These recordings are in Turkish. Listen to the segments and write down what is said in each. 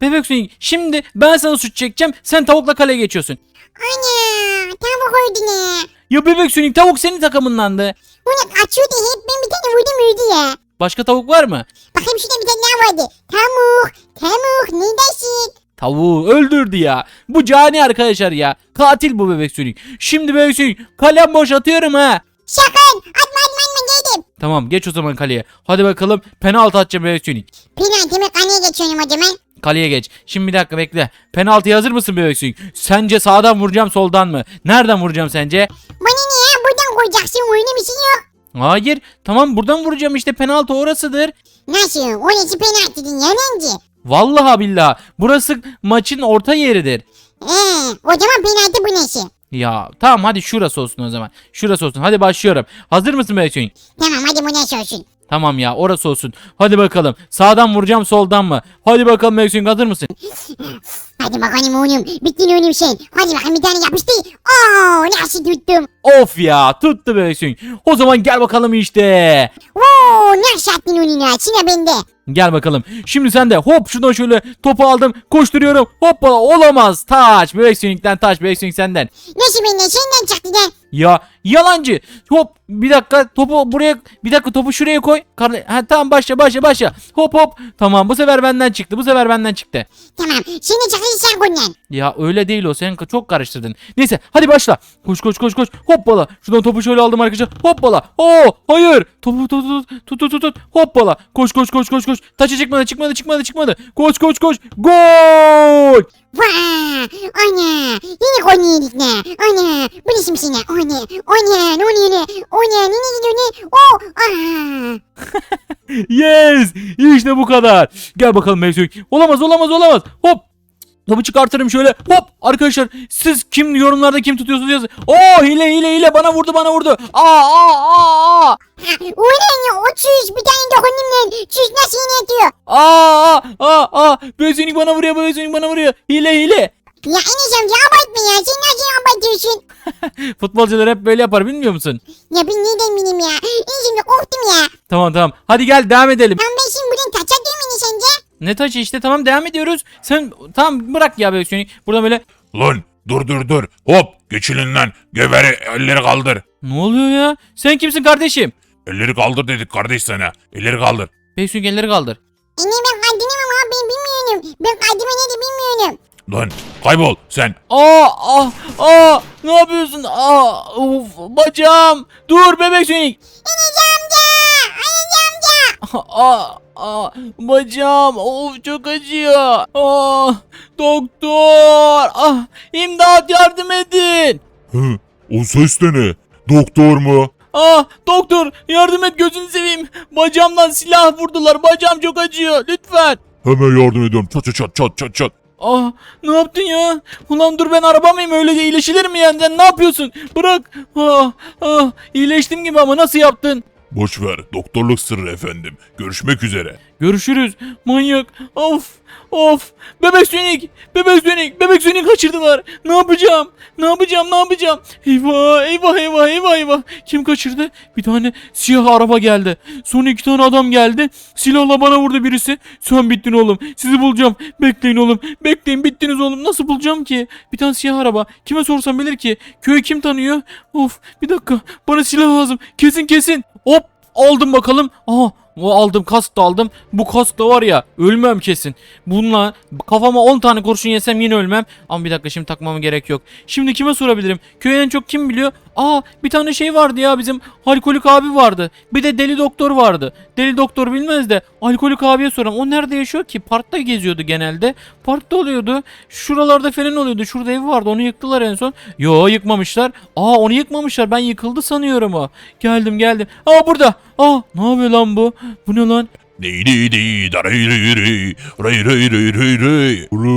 Bebek Sonic şimdi ben sana suç çekeceğim. Sen tavukla kaleye geçiyorsun. Ana tavuk öldü ne? Ya Bebek Sonic tavuk senin takımındandı. Bunu kaçıyordu hep ben bir tane vurdum öldü ya. Başka tavuk var mı? Bakayım şurada bir tane daha vardı. Tavuk tavuk neredesin? Tavuğu öldürdü ya. Bu cani arkadaşlar ya. Katil bu Bebek Sonic. Şimdi Bebek Sonic kalem boş atıyorum ha. Sakın atma atma atma geldim. Tamam geç o zaman kaleye. Hadi bakalım penaltı atacağım Bebek Sonic. Penaltımı kaneye geçiyorum o zaman. Kaleye geç. Şimdi bir dakika bekle. Penaltıya hazır mısın Bebek Sonic? Sence sağdan vuracağım soldan mı? Nereden vuracağım sence? Bana ne ya buradan koyacaksın şey yok. Hayır. Tamam buradan vuracağım işte penaltı orasıdır. Nasıl? Orası penaltı değil yalancı. Vallahi billahi. Burası maçın orta yeridir. Eee o zaman penaltı bu nesi? Ya tamam hadi şurası olsun o zaman. Şurası olsun. Hadi başlıyorum. Hazır mısın Bebek Sonic? Tamam hadi bu nesi olsun. Tamam ya orası olsun. Hadi bakalım. Sağdan vuracağım soldan mı? Hadi bakalım Sonic hazır mısın? Hadi bakalım oğlum. Bittin oğlum sen. Hadi bakayım bir tane yapıştı. Oo nasıl tuttum. Of ya tuttu Bebek Sonic. O zaman gel bakalım işte. Oo nasıl attın onu ya. Sıra bende. Gel bakalım. Şimdi sen de hop şuradan şöyle topu aldım. Koşturuyorum. Hoppa olamaz. Taç. Bebek Sonic'ten taç. Bebek Sonic senden. Nasıl bende senden çıktı da. Ya yalancı. Hop bir dakika topu buraya bir dakika topu şuraya koy. Kar- ha, tamam başla başla başla. Hop hop. Tamam bu sefer benden çıktı. Bu sefer benden çıktı. Tamam şimdi çıktı sen konudan. Ya öyle değil o. Sen çok karıştırdın. Neyse hadi başla. Koş koş koş koş. Hoppala. Şuradan topu şöyle aldım arkadaşlar. Hoppala. Oo hayır. Topu tut tut tut tut tut tut. Hoppala. Koş koş koş koş koş. Taça çıkmadı çıkmadı çıkmadı çıkmadı. Koş koş koş. Gol. Vaa! Ana! Yine konu yedik ne? Ana! Bu ne şimdi ne? Ana! Ana! Ne oluyor ne? Ana! Ne ne gidiyor ne? Oh! Aa! Yes. İşte bu kadar. Gel bakalım Mevsük. Olamaz olamaz olamaz. Hop. Topu çıkartırım şöyle. Hop. Arkadaşlar siz kim yorumlarda kim tutuyorsunuz yazın. Oo hile hile hile bana vurdu bana vurdu. Aa aa aa aa. O ne ya? O çüş bir tane dokundum lan. Çüş nasıl yine atıyor? Aa aa aa. Mevsük bana vuruyor Mevsük bana vuruyor. Hile hile. Ya Enes amca abartma ya. Sen nasıl abartıyorsun? Futbolcular hep böyle yapar bilmiyor musun? Ya ben neden bileyim ya? Enes amca korktum ya. Tamam tamam. Hadi gel devam edelim. Tamam ben şimdi buradan kaçar değil mi amca? Ne taçı işte tamam devam ediyoruz. Sen tamam bırak ya Mevsük. Burada böyle. Lan dur dur dur. Hop geçilin lan. Geveri elleri kaldır. Ne oluyor ya? Sen kimsin kardeşim? Elleri kaldır dedik kardeş sana. Elleri kaldır. Mevsük elleri kaldır. E ne ben kaldırmam abi ben bilmiyorum. Ben kaldırma ne de bilmiyorum. Lan kaybol sen. Aa, ah, aa, ne yapıyorsun? Aa, uf, bacağım. Dur bebek Sonic. Amca! Enes amca! Aa, aa, bacağım. Of çok acıyor. Aa, doktor. Ah, imdat yardım edin. Hı, o ses de ne? Doktor mu? Ah, doktor yardım et gözünü seveyim. Bacağımdan silah vurdular. Bacağım çok acıyor. Lütfen. Hemen yardım ediyorum. Çat çat çat çat çat çat. Ah ne yaptın ya? Ulan dur ben araba mıyım öyle iyileşilir mi yani? Sen ne yapıyorsun? Bırak. Ah, ah, iyileştim gibi ama nasıl yaptın? Boş ver. Doktorluk sırrı efendim. Görüşmek üzere. Görüşürüz. Manyak. Of. Of. Bebek Sonic. Bebek Sonic. Bebek Sonic kaçırdılar. Ne yapacağım? Ne yapacağım? Ne yapacağım? Eyvah. Eyvah. Eyvah. Eyvah. Eyvah. Kim kaçırdı? Bir tane siyah araba geldi. Sonra iki tane adam geldi. Silahla bana vurdu birisi. Sen bittin oğlum. Sizi bulacağım. Bekleyin oğlum. Bekleyin. Bittiniz oğlum. Nasıl bulacağım ki? Bir tane siyah araba. Kime sorsam bilir ki. Köyü kim tanıyor? Of. Bir dakika. Bana silah lazım. Kesin kesin. Hop. Aldım bakalım. Aha o aldım kask da aldım. Bu kask da var ya ölmem kesin. Bununla kafama 10 tane kurşun yesem yine ölmem. Ama bir dakika şimdi takmama gerek yok. Şimdi kime sorabilirim? Köyü en çok kim biliyor? Aa bir tane şey vardı ya bizim alkolik abi vardı. Bir de deli doktor vardı. Deli doktor bilmez de alkolik abiye soran. O nerede yaşıyor ki? Parkta geziyordu genelde. Parkta oluyordu. Şuralarda falan oluyordu. Şurada ev vardı. Onu yıktılar en son. Yo yıkmamışlar. Aa onu yıkmamışlar. Ben yıkıldı sanıyorum o. Geldim geldim. Aa burada. Aa ne yapıyor lan bu? Bu ne lan? Dey dey dey da ray ray ray ray ray ray ray ray ray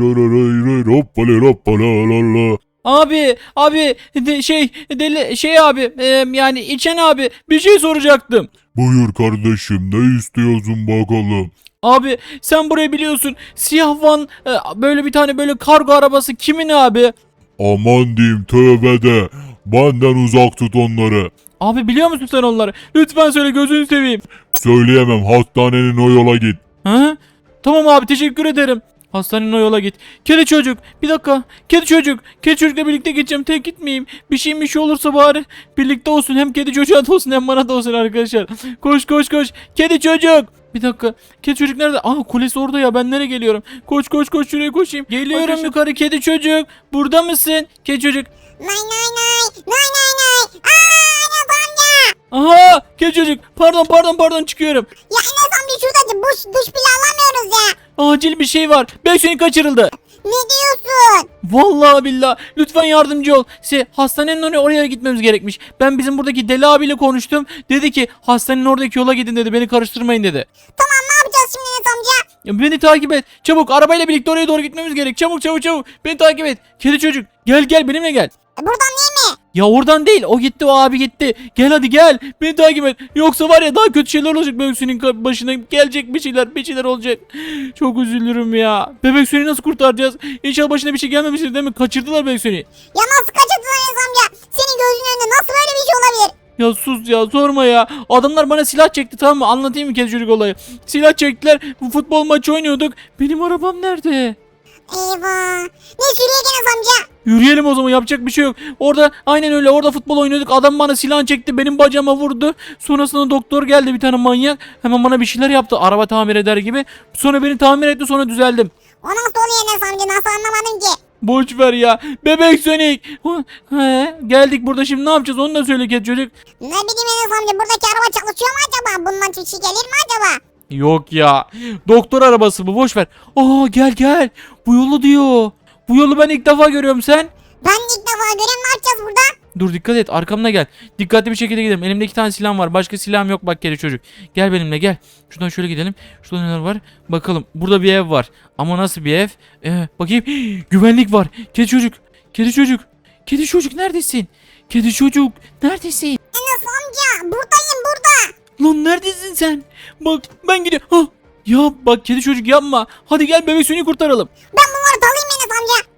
ray ray ray hoppala hoppala la la Abi abi de, şey deli şey abi e, yani içen abi bir şey soracaktım. Buyur kardeşim ne istiyorsun bakalım? Abi sen burayı biliyorsun. Siyah van e, böyle bir tane böyle kargo arabası kimin abi? Aman diyeyim tövbe de benden uzak tut onları. Abi biliyor musun sen onları? Lütfen söyle gözünü seveyim. Söyleyemem hastanenin o yola git. Ha? Tamam abi teşekkür ederim. Hastanenin o yola git. Kedi çocuk. Bir dakika. Kedi çocuk. Kedi çocukla birlikte gideceğim. Tek gitmeyeyim. Bir şey bir şey olursa bari birlikte olsun. Hem kedi çocuğa da olsun hem bana da olsun arkadaşlar. Koş koş koş. Kedi çocuk. Bir dakika. Kedi çocuk nerede? Aa kulesi orada ya. Ben nereye geliyorum? Koş koş koş şuraya koşayım. Geliyorum Arkadaşlar- yukarı kedi çocuk. Burada mısın? Kedi çocuk. Nay nay nay. Nay nay nay. Aa. Aha! Kedi çocuk. Pardon pardon pardon çıkıyorum. Ya Enes amca şurada duş, duş bile alamıyoruz ya. Acil bir şey var. Bebek kaçırıldı. Ne diyorsun? Vallahi billah lütfen yardımcı ol. Se hastanenin oraya, oraya gitmemiz gerekmiş. Ben bizim buradaki deli abiyle konuştum. Dedi ki hastanenin oradaki yola gidin dedi. Beni karıştırmayın dedi. Tamam ne yapacağız şimdi Enes amca? Beni takip et. Çabuk arabayla birlikte oraya doğru gitmemiz gerek. Çabuk çabuk çabuk. Beni takip et. Kedi çocuk. Gel gel benimle gel. E, Buradan değil mi? Ya oradan değil. O gitti o abi gitti. Gel hadi gel. Beni takip et. Yoksa var ya daha kötü şeyler olacak Bebek Suyu'nun başına. Gelecek bir şeyler bir şeyler olacak. Çok üzülürüm ya. Bebek Suyu'nu nasıl kurtaracağız? İnşallah başına bir şey gelmemiştir değil mi? Kaçırdılar Bebek Suyu'nu. Ya nasıl kaçırdın Enes amca? Senin gözünün önünde nasıl böyle bir şey olabilir? Ya sus ya sorma ya. Adamlar bana silah çekti tamam mı? Anlatayım mı çocuk olayı? Silah çektiler. Bu futbol maçı oynuyorduk. Benim arabam nerede? Eyvah. Ne sürüyor Enes amca? Yürüyelim o zaman yapacak bir şey yok. Orada aynen öyle orada futbol oynuyorduk. Adam bana silah çekti benim bacağıma vurdu. Sonrasında doktor geldi bir tane manyak. Hemen bana bir şeyler yaptı araba tamir eder gibi. Sonra beni tamir etti sonra düzeldim. O nasıl oluyor Enes amca nasıl anlamadım ki? Boş ver ya. Bebek Sonic. He, geldik burada şimdi ne yapacağız onu da söyle kedi çocuk. Ne bileyim Enes amca buradaki araba çalışıyor mu acaba? Bundan şey gelir mi acaba? Yok ya. Doktor arabası bu boş ver. Aa gel gel. Bu yolu diyor. Bu yolu ben ilk defa görüyorum sen. Ben ilk defa görüyorum ne yapacağız burada? Dur dikkat et arkamda gel. Dikkatli bir şekilde gidelim. Elimde iki tane silahım var. Başka silahım yok bak kedi çocuk. Gel benimle gel. Şuradan şöyle gidelim. Şurada neler var? Bakalım. Burada bir ev var. Ama nasıl bir ev? Ee, bakayım. Güvenlik var. Kedi çocuk. Kedi çocuk. Kedi çocuk neredesin? Kedi çocuk neredesin? Enes amca buradayım burada. Lan neredesin sen? Bak ben gidiyorum. Hah. Ya bak kedi çocuk yapma. Hadi gel bebek suyunu kurtaralım. Ben bunları dalayım.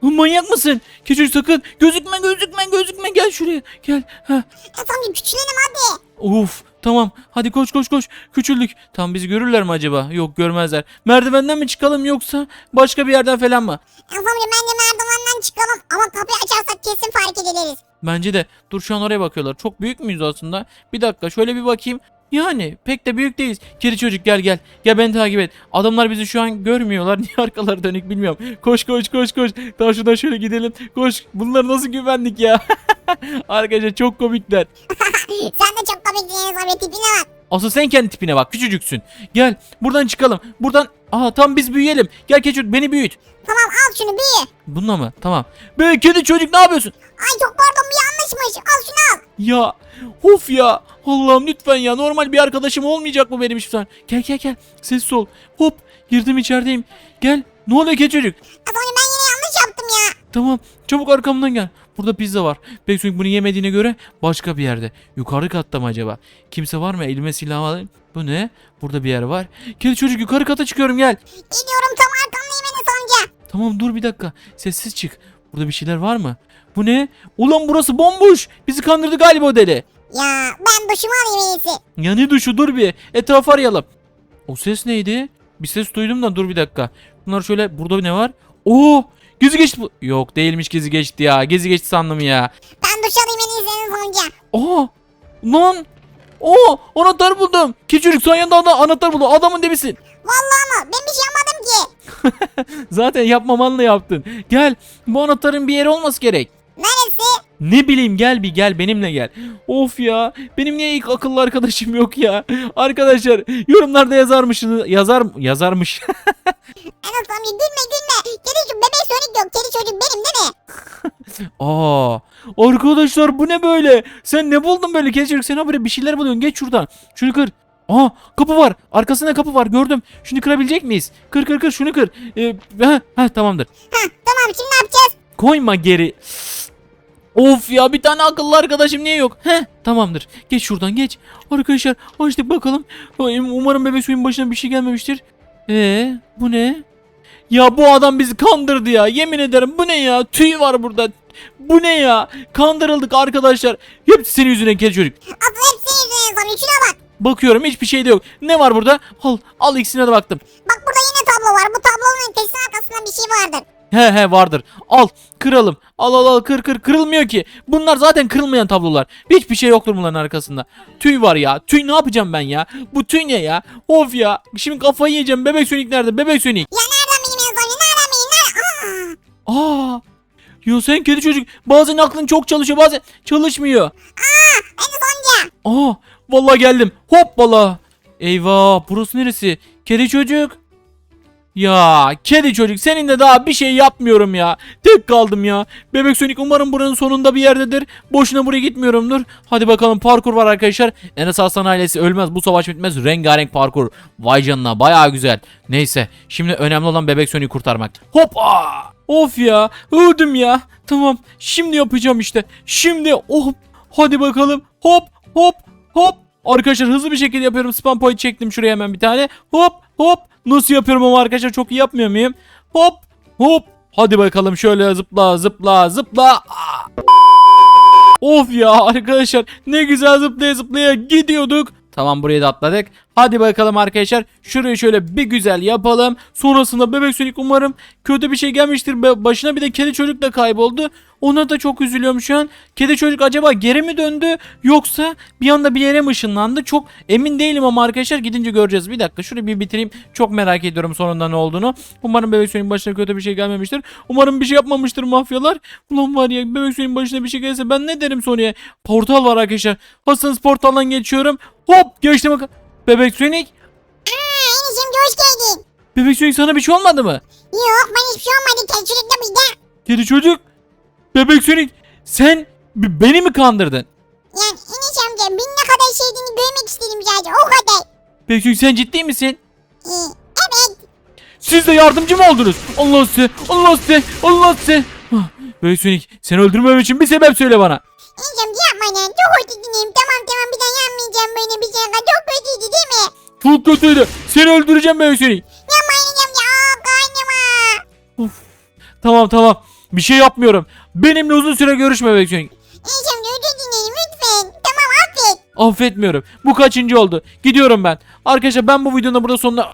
Lan Manyak mısın? Çocuk sakın. Gözükme gözükme gözükme. Gel şuraya. Gel. Amca küçülelim hadi. Uf tamam hadi koş koş koş küçüldük. Tam bizi görürler mi acaba? Yok görmezler. Merdivenden mi çıkalım yoksa başka bir yerden falan mı? Amca bence merdivenden çıkalım ama kapıyı açarsak kesin fark ediliriz. Bence de. Dur şu an oraya bakıyorlar. Çok büyük müyüz aslında? Bir dakika şöyle bir bakayım. Yani pek de büyük değiliz. Kedi çocuk gel gel. Gel beni takip et. Adamlar bizi şu an görmüyorlar. Niye arkaları dönük bilmiyorum. Koş koş koş koş. Daha şuradan şöyle gidelim. Koş. Bunlar nasıl güvenlik ya? Arkadaşlar çok komikler. Sen de çok komiksin amca tipine bak. Asıl sen kendi tipine bak küçücüksün. Gel buradan çıkalım. Buradan Aha tam biz büyüyelim. Gel kedi çocuk beni büyüt. Tamam al şunu büyü. Bununla mı? Tamam. Be kedi çocuk ne yapıyorsun? Ay çok pardon bir yanlışmış. Al şunu al. Ya of ya. Allah'ım lütfen ya. Normal bir arkadaşım olmayacak mı benim an? Gel gel gel. Sessiz ol. Hop girdim içerideyim. Gel. Ne oluyor? Enes amca ben yine yanlış yaptım ya. Tamam. Çabuk arkamdan gel. Burada pizza var. Beksonik bunu yemediğine göre başka bir yerde. Yukarı katta mı acaba? Kimse var mı? Elime silah alayım. Bu ne? Burada bir yer var. Kedi çocuk yukarı kata çıkıyorum gel. Gidiyorum tam arkandayım Enes amca. Tamam dur bir dakika. Sessiz çık. Burada bir şeyler var mı? Bu ne? Ulan burası bomboş. Bizi kandırdı galiba o deli. Ya ben duşumu alayım en iyisi. Ya ne duşu dur bir. Etrafı arayalım. O ses neydi? Bir ses duydum da dur bir dakika. Bunlar şöyle burada ne var? Oo! Gezi geçti bu. Yok değilmiş gezi geçti ya. Gezi geçti sandım ya. Ben duş alayım en iyisi Enes amca. Aa! Lan! Oo! Anahtar buldum. Küçücük sayende ana anahtar buldum. Adamın debisin. Vallahi ama ben bir şey yapmadım ki. Zaten yapmamanla yaptın. Gel. Bu anahtarın bir yeri olması gerek. Neresi? Ne bileyim gel bir gel benimle gel. Of ya benim niye ilk akıllı arkadaşım yok ya. Arkadaşlar yorumlarda yazarmışsınız yazar yazarmış. Enes amca gülme gülme. Kedi çocuk bebek sönük yok. Kedi çocuk benim değil mi? Aa arkadaşlar bu ne böyle? Sen ne buldun böyle keçirik sen habire bir şeyler buluyorsun geç şuradan. Şunu kır. Aa kapı var. Arkasında kapı var gördüm. Şunu kırabilecek miyiz? Kır kır kır şunu kır. Ee, heh, heh, tamamdır. Hah tamam şimdi ne yapacağız? Koyma geri. Of ya bir tane akıllı arkadaşım niye yok? Heh tamamdır. Geç şuradan geç. Arkadaşlar açtık bakalım. Umarım bebek suyun başına bir şey gelmemiştir. Ee bu ne? Ya bu adam bizi kandırdı ya. Yemin ederim bu ne ya? Tüy var burada. Bu ne ya? Kandırıldık arkadaşlar. Hepsi senin yüzünden kedi çocuk. Asıl hepsi yüzüne Enes amca şuna bak. Bakıyorum hiçbir şey de yok. Ne var burada? Al, al ikisine de baktım. Bak burada yine tablo var. Bu tablonun kesin arkasında bir şey vardır. He he vardır. Al kıralım. Al al al kır kır kırılmıyor ki. Bunlar zaten kırılmayan tablolar. Hiçbir şey yoktur bunların arkasında. Tüy var ya. Tüy ne yapacağım ben ya? Bu tüy ne ya? Of ya. Şimdi kafayı yiyeceğim. Bebek Sonic nerede? Bebek Sonic. Ya nereden benim en son? Nereden benim? Nereden? Aa! Aa. Ya sen kedi çocuk. Bazen aklın çok çalışıyor bazen çalışmıyor. En sonca. Aa. Vallahi geldim. Hoppala. Eyvah. Burası neresi? Kedi çocuk. Ya kedi çocuk seninle daha bir şey yapmıyorum ya. Tek kaldım ya. Bebek Sonic umarım buranın sonunda bir yerdedir. Boşuna buraya gitmiyorumdur. Hadi bakalım parkur var arkadaşlar. Enes Arslan ailesi ölmez bu savaş bitmez. Rengarenk parkur. Vay canına baya güzel. Neyse şimdi önemli olan Bebek Sonic'i kurtarmak. Hoppa. Of ya öldüm ya. Tamam şimdi yapacağım işte. Şimdi oh. Hadi bakalım hop hop hop. Arkadaşlar hızlı bir şekilde yapıyorum. Spam point çektim şuraya hemen bir tane. Hop hop. Nasıl yapıyorum ama arkadaşlar çok iyi yapmıyor muyum? Hop hop. Hadi bakalım şöyle zıpla zıpla zıpla. Of ya arkadaşlar ne güzel zıplaya zıplaya gidiyorduk. Tamam buraya da atladık. Hadi bakalım arkadaşlar. Şurayı şöyle bir güzel yapalım. Sonrasında bebek sönük umarım kötü bir şey gelmiştir. Başına bir de kedi çocuk da kayboldu. Ona da çok üzülüyorum şu an. Kedi çocuk acaba geri mi döndü yoksa bir anda bir yere mi ışınlandı? Çok emin değilim ama arkadaşlar gidince göreceğiz. Bir dakika şurayı bir bitireyim. Çok merak ediyorum sonunda ne olduğunu. Umarım bebek sönük başına kötü bir şey gelmemiştir. Umarım bir şey yapmamıştır mafyalar. Ulan var ya bebek sönük başına bir şey gelse ben ne derim Sony'e? Portal var arkadaşlar. Hasan's portaldan geçiyorum. Hop geçtim bak. Bebek Sonic. Aa, enişemci hoş geldin. Bebek Sonic sana bir şey olmadı mı? Yok ben hiçbir şey olmadı. Kel çocukla bir de. Kedi çocuk. Bebek Sonic sen beni mi kandırdın? Yani enişemci ben ne kadar sevdiğini görmek istedim sadece. O kadar. Bebek Sonic sen ciddi misin? Ee, evet. Siz de yardımcı mı oldunuz? Allah size, Allah size, Allah size. Ah, Bebek Sonic seni öldürmem için bir sebep söyle bana. Enişemci yapma lan. Çok özür dilerim. Çok kötüydü. Seni öldüreceğim enişemci. Aa karnıma. Tamam tamam. Bir şey yapmıyorum. Benimle uzun süre görüşme. Enişemci özür dilerim lütfen. Tamam affet. Affetmiyorum. Bu kaçıncı oldu? Gidiyorum ben. Arkadaşlar ben bu videonun da burada sonuna...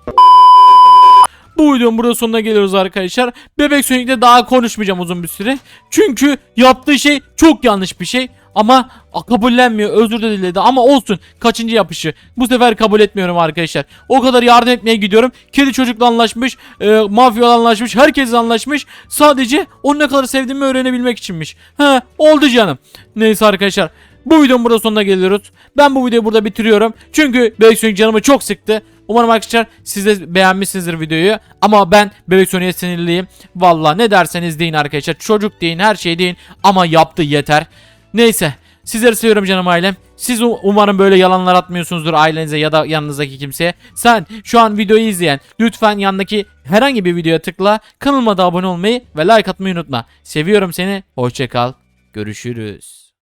Bu videonun burada sonuna geliyoruz arkadaşlar. Bebek Sonic'te daha konuşmayacağım uzun bir süre. Çünkü yaptığı şey çok yanlış bir şey. Ama kabullenmiyor. Özür de diledi. Ama olsun. Kaçıncı yapışı. Bu sefer kabul etmiyorum arkadaşlar. O kadar yardım etmeye gidiyorum. Kedi çocukla anlaşmış. E, mafyalarla anlaşmış. Herkesle anlaşmış. Sadece onu ne kadar sevdiğimi öğrenebilmek içinmiş. He oldu canım. Neyse arkadaşlar. Bu videonun burada sonuna geliyoruz. Ben bu videoyu burada bitiriyorum. Çünkü Bebek Sonic canımı çok sıktı. Umarım arkadaşlar siz de beğenmişsinizdir videoyu. Ama ben Bebek Sonic'e sinirliyim. Valla ne derseniz deyin arkadaşlar. Çocuk deyin her şey deyin. Ama yaptı yeter. Neyse. Sizleri seviyorum canım ailem. Siz umarım böyle yalanlar atmıyorsunuzdur ailenize ya da yanınızdaki kimseye. Sen şu an videoyu izleyen lütfen yandaki herhangi bir videoya tıkla. Kanalıma da abone olmayı ve like atmayı unutma. Seviyorum seni. Hoşçakal. Görüşürüz.